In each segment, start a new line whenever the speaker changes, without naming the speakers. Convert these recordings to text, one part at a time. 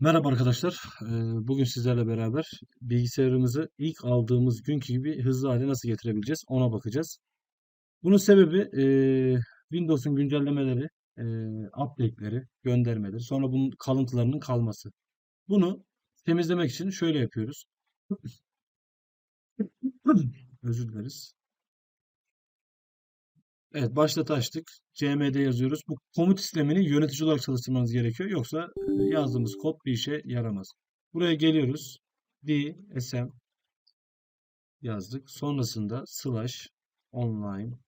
Merhaba arkadaşlar. Eee, Bugün sizlerle beraber bilgisayarımızı ilk aldığımız günkü gibi hızlı hale nasıl getirebileceğiz ona bakacağız. Bunun sebebi eee, Windows'un güncellemeleri, eee, update'leri, göndermeleri, sonra bunun kalıntılarının kalması. Bunu temizlemek için şöyle yapıyoruz. Özür dileriz. Evet, başlat açtık. cmd yazıyoruz. Bu komut sistemini yönetici olarak çalıştırmanız gerekiyor. Yoksa e, yazdığımız kod bir işe yaramaz. Buraya geliyoruz. d sm yazdık. Sonrasında slash online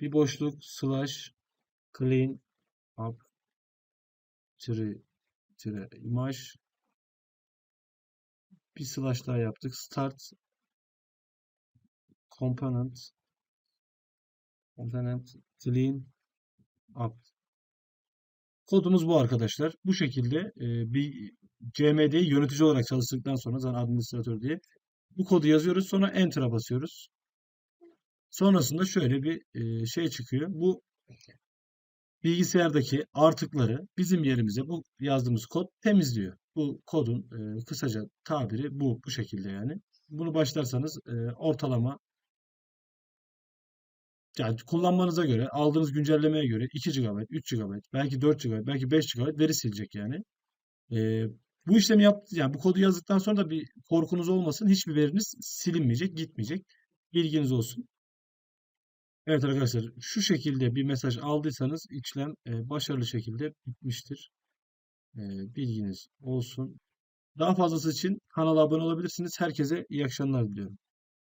bir boşluk slash clean up tire, tire image bir slash daha yaptık. Start component component clean up Kodumuz bu arkadaşlar. Bu şekilde e, bir CMD'yi yönetici olarak çalıştıktan sonra zaten administratör diye bu kodu yazıyoruz. Sonra Enter'a basıyoruz. Sonrasında şöyle bir e, şey çıkıyor. Bu bilgisayardaki artıkları bizim yerimize bu yazdığımız kod temizliyor. Bu kodun e, kısaca tabiri bu bu şekilde yani. Bunu başlarsanız e, ortalama yani kullanmanıza göre, aldığınız güncellemeye göre 2 GB, 3 GB, belki 4 GB, belki 5 GB veri silecek yani. Ee, bu işlemi yaptı yani bu kodu yazdıktan sonra da bir korkunuz olmasın. Hiçbir veriniz silinmeyecek, gitmeyecek. Bilginiz olsun. Evet arkadaşlar şu şekilde bir mesaj aldıysanız işlem e, başarılı şekilde bitmiştir. E, bilginiz olsun. Daha fazlası için kanala abone olabilirsiniz. Herkese iyi akşamlar diliyorum.